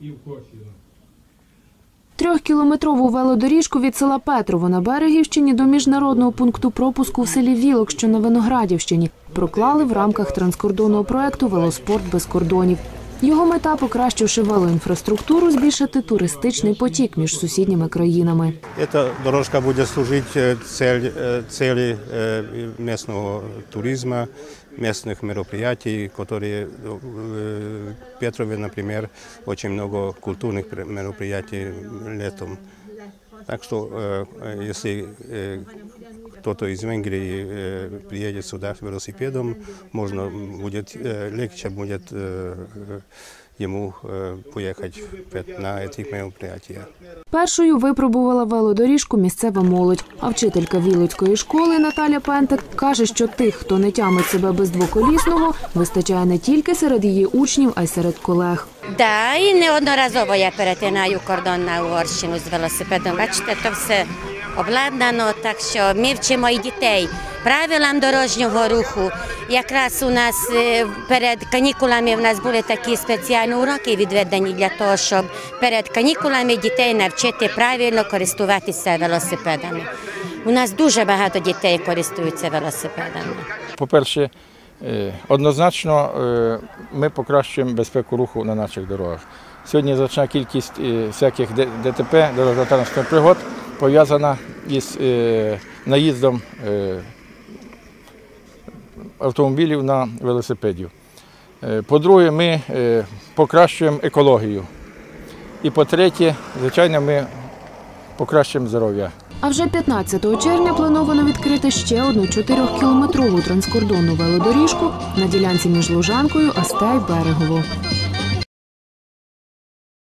і в Косіно. Трьохкілометрову велодоріжку від села Петрово на Берегівщині до міжнародного пункту пропуску в селі Вілок, що на Виноградівщині, проклали в рамках транскордонного проекту Велоспорт без кордонів. Його мета, покращивши велоінфраструктуру, збільшити туристичний потік між сусідніми країнами. Эта дорожка будет служить э, цель, э, цели э, местного туризма, местных мероприятий, которые э, в Петрове, например, очень много культурных пре- мероприятий летом. Так что, э, э, если э, кто-то из Венгрии э, приедет сюда с велосипедом, можно будет э, легче будет э, э, ему э, поехать на эти мероприятия. Першою випробувала велодоріжку місцева молодь. А вчителька Вілоцької школи Наталя Пентек каже, що тих, хто не тямить себе без двоколісного, вистачає не тільки серед її учнів, а й серед колег. Да, і неодноразово я перетинаю кордон на Угорщину з велосипедом. Бачите, то все обладнано, так що ми вчимо і дітей правилам дорожнього руху. Якраз у нас е, перед канікулами в нас були такі спеціальні уроки відведені для того, щоб перед канікулами дітей навчити правильно користуватися велосипедами. У нас дуже багато дітей користуються велосипедами. По-перше, е, однозначно е, ми покращуємо безпеку руху на наших дорогах. Сьогодні значна кількість всяких ДТП, дорожньо-транспортних пригод, пов'язана із наїздом автомобілів на велосипедів. Е, По-друге, ми е, покращуємо екологію. І по-третє, звичайно, ми покращуємо здоров'я. А вже 15 червня плановано відкрити ще одну 4-кілометрову транскордонну велодоріжку на ділянці між Лужанкою, Астей, Берегово.